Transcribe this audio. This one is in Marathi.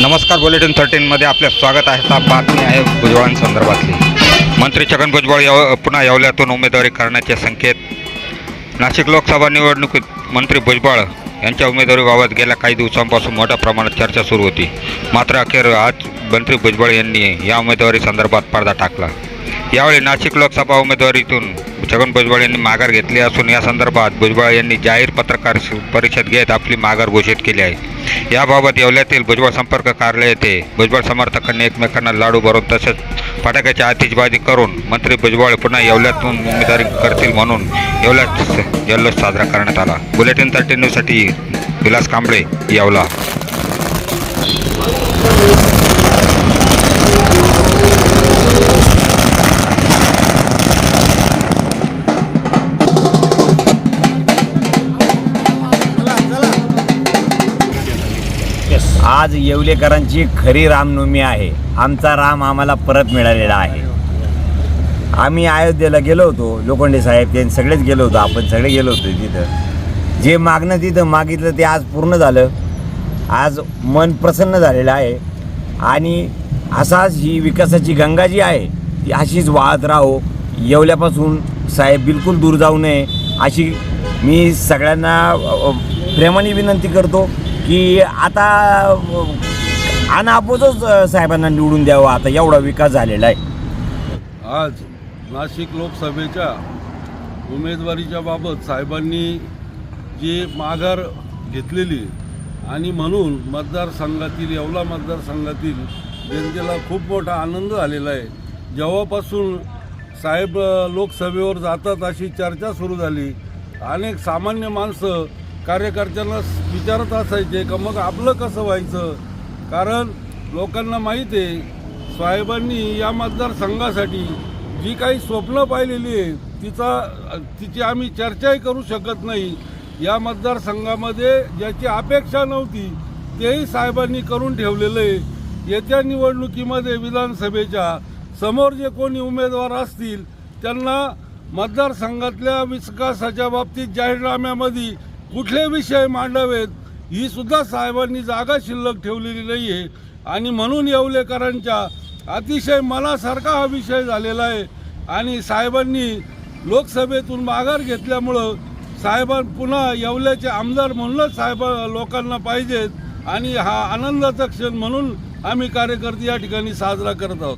नमस्कार बुलेटिन थर्टीनमध्ये आपले स्वागत आहे. आता बातमी आहे भुजबळांसंदर्भातली. मंत्री छगन भुजबळ याव पुन्हा येवल्यातून उमेदवारी करण्याचे संकेत. नाशिक लोकसभा निवडणुकीत मंत्री भुजबळ यांच्या उमेदवारीबाबत गेल्या काही दिवसांपासून मोठ्या प्रमाणात चर्चा सुरू होती. मात्र अखेर आज मंत्री भुजबळ यांनी या उमेदवारी संदर्भात पडदा टाकला. यावेळी नाशिक लोकसभा उमेदवारीतून छगन भुजबळ यांनी माघार घेतली असून या संदर्भात भुजबळ यांनी जाहीर पत्रकार परिषद घेत आपली माघार घोषित केली आहे. याबाबत येवल्यातील भुजबळ संपर्क कार्यालय येथे भुजबळ समर्थकांनी एकमेकांना लाडू भरून तसेच फटाक्याची आतिषबाजी करून मंत्री भुजबळ पुन्हा येवल्यातून उमेदवारी करतील म्हणून येवल्यात जल्लोष साजरा करण्यात आला. बुलेटिन थर्टी न्यूजसाठी विलास कांबळे येवला. आज येवलेकरांची खरी रामनवमी आहे. आमचा राम आम्हाला परत मिळालेला आहे. आम्ही अयोध्येला गेलो होतो. लोखंडे साहेब त्यांनी सगळेच गेलो होतो. आपण सगळे गेलो होतो तिथं. जे मागणं तिथं मागितलं ते आज पूर्ण झालं. आज मन प्रसन्न झालेलं आहे. आणि असाच ही विकासाची गंगा जी आहे ती अशीच वाहत राहो. येवल्यापासून साहेब बिलकुल दूर जाऊ नये. अशी मी सगळ्यांना प्रेमाने विनंती करतो. की आता अनापोजच साहेबांना निवडून द्यावं. आता एवढा विकास झालेला आहे. आज नाशिक लोकसभेच्या उमेदवारीच्या बाबत साहेबांनी जी माघार घेतलेली आणि म्हणून मतदारसंघातील येवला मतदारसंघातील जनतेला खूप मोठा आनंद झालेला आहे. जेव्हापासून साहेब लोकसभेवर जातात अशी चर्चा सुरू झाली. अनेक सामान्य माणसं कार्यकर्त्यांना विचारत असायचे का मग आपलं कसं व्हायचं? कारण लोकांना माहीत आहे साहेबांनी या मतदारसंघासाठी जी काही स्वप्न पाहिलेली आहे तिचा तिची आम्ही चर्चाही करू शकत नाही. या मतदारसंघामध्ये ज्याची अपेक्षा नव्हती तेही साहेबांनी करून ठेवलेलं आहे. येत्या निवडणुकीमध्ये विधानसभेच्या समोर जे कोणी उमेदवार असतील त्यांना मतदारसंघातल्या विकासाच्या बाबतीत जाहीरनाम्यामध्ये कुठले विषय मांडावेत ही सुद्धा साहेबांनी जागा शिल्लक ठेवलेली नाही आहे आणि म्हणून येवलेकरांच्या अतिशय मनासारखा हा विषय झालेला आहे. आणि साहेबांनी लोकसभेतून माघार घेतल्यामुळं साहेबां पुन्हा येवल्याचे आमदार म्हणूनच साहेब लोकांना पाहिजेत. आणि हा आनंदाचा क्षण म्हणून आम्ही कार्यकर्ते या ठिकाणी साजरा करत आहोत.